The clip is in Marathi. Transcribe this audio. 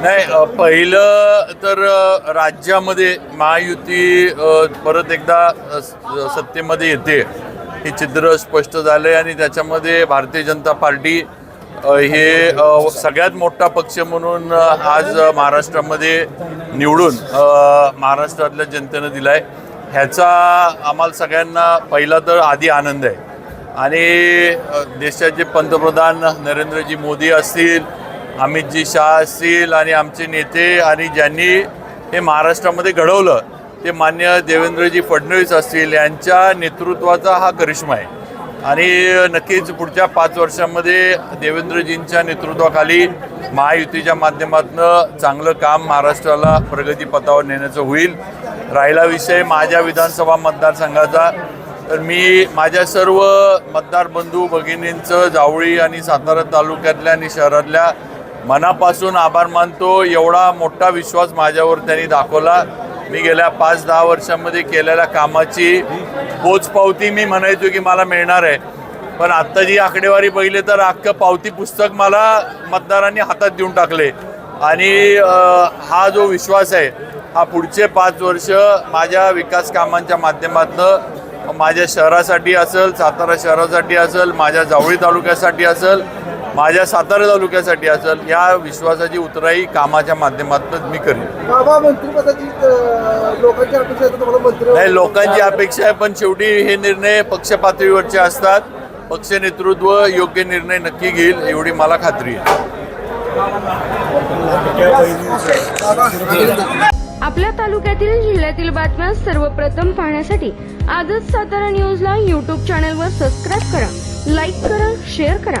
नाही पहिलं तर राज्यामध्ये महायुती परत एकदा सत्तेमध्ये येते हे चित्र स्पष्ट झालंय आणि त्याच्यामध्ये भारतीय जनता पार्टी हे सगळ्यात मोठा पक्ष म्हणून आज महाराष्ट्रामध्ये निवडून महाराष्ट्रातल्या जनतेनं दिला आहे ह्याचा आम्हाला सगळ्यांना पहिला तर आधी आनंद आहे. आणि देशाचे पंतप्रधान नरेंद्रजी मोदी असतील अमितजी शाह असतील आणि आमचे नेते आणि ज्यांनी हे महाराष्ट्रामध्ये घडवलं ते मान्य देवेंद्रजी फडणवीस असतील यांच्या नेतृत्वाचा हा करिश्मा आहे. आणि नक्कीच पुढच्या पाच वर्षामध्ये देवेंद्रजींच्या नेतृत्वाखाली महायुतीच्या माध्यमातून चांगलं काम महाराष्ट्राला प्रगतीपथावर नेण्याचं होईल. राहिला विषय माझ्या विधानसभा मतदारसंघाचा. तर मी माझ्या सर्व मतदार बंधू भगिनींचं जावळी आणि सातारा तालुक्यातल्या आणि शहरातल्या मनापासून आभार मानतो. एवढा मोठा विश्वास माझ्यावर त्यांनी दाखवला. मी गेल्या पाच दहा वर्षांमध्ये केलेल्या कामाची पोचपावती मी म्हणायचो की मला मिळणार आहे. पण आत्ता जी आकडेवारी बघितली तर अख्खं पावती पुस्तक मला मतदारांनी हातात देऊन टाकले. आणि हा जो विश्वास आहे हा पुढचे पाच वर्ष माझ्या विकास कामांच्या माध्यमातून माझ्या शहरासाठी असेल सातारा शहरासाठी असेल माझ्या जावळी तालुक्यासाठी असेल माझ्या सातारा तालुक्यासाठी असेल या विश्वासाची उतराई कामाच्या माध्यमातून मी करेन. बाबा मंत्रिपदाची अं, लोकांची अपेक्षा आहे तर तुम्हाला मंत्री नाही लोकांची अपेक्षा आहे पण शेवटी हे निर्णय पक्ष पातळीवरचे असतात. पक्ष नेतृत्व योग्य निर्णय नक्की घेईल एवढी मला खात्री आहे. आपल्या तालुक्यातील जिल्ह्यातील बातम्या सर्वप्रथम पाहण्यासाठी आजच सातारा न्यूजला यूट्यूब चॅनलवर सबस्क्राईब करा लाईक करा शेअर करा.